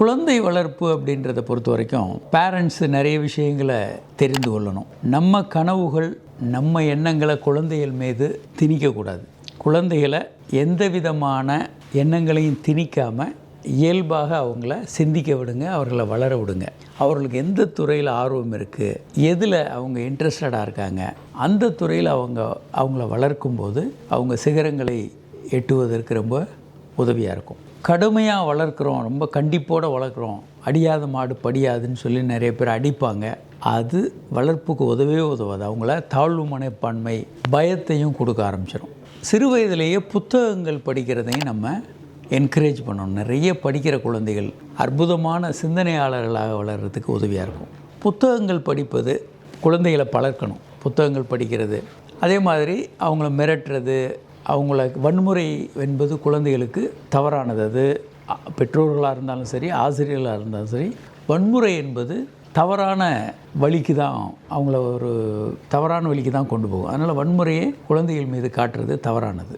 குழந்தை வளர்ப்பு அப்படின்றத பொறுத்த வரைக்கும் பேரண்ட்ஸ் நிறைய விஷயங்களை தெரிந்து கொள்ளணும். நம்ம கனவுகள் நம்ம எண்ணங்களை குழந்தைகள் மீது திணிக்கக்கூடாது. குழந்தைகளை எந்த விதமான எண்ணங்களையும் திணிக்காமல் இயல்பாக அவங்கள சிந்திக்க விடுங்க அவர்களை வளர விடுங்க. அவர்களுக்கு எந்த துறையில் ஆர்வம் இருக்குது எதில் அவங்க இன்ட்ரெஸ்டடாக இருக்காங்க அந்த துறையில் அவங்க அவங்கள வளர்க்கும்போது அவங்க சிகரங்களை எட்டுவதற்கு ரொம்ப உதவியாக இருக்கும். கடுமையாக வளர்க்குறோம் ரொம்ப கண்டிப்போடு வளர்க்குறோம். அடியாத மாடு படியாதுன்னு சொல்லி நிறைய பேர் அடிப்பாங்க. அது வளர்ப்புக்கு உதவே உதவாது. அவங்கள தாழ்வு மனப்பான்மை பயத்தையும் கொடுக்க ஆரம்பிச்சிடும் சிறு வயதிலேயே புத்தகங்கள் படிக்கிறதையும் நம்ம என்கரேஜ் பண்ணணும். நிறைய படிக்கிற குழந்தைகள் அற்புதமான சிந்தனையாளர்களாக வளர்கிறதுக்கு உதவியாக இருக்கும். புத்தகங்கள் படிப்பது குழந்தைகளை பழக்கணும். புத்தகங்கள் படிக்கிறது. அதே மாதிரி அவங்கள மிரட்டுறது அவங்கள வன்முறை என்பது குழந்தைகளுக்கு தவறானது. அது பெற்றோர்களாக இருந்தாலும் சரி ஆசிரியர்களாக இருந்தாலும் சரி வன்முறை என்பது தவறான வழிக்கு தான் அவங்கள ஒரு தவறான வழிக்கு தான் கொண்டு போகும். அதனால் வன்முறையை குழந்தைகள் மீது காட்டுறது தவறானது.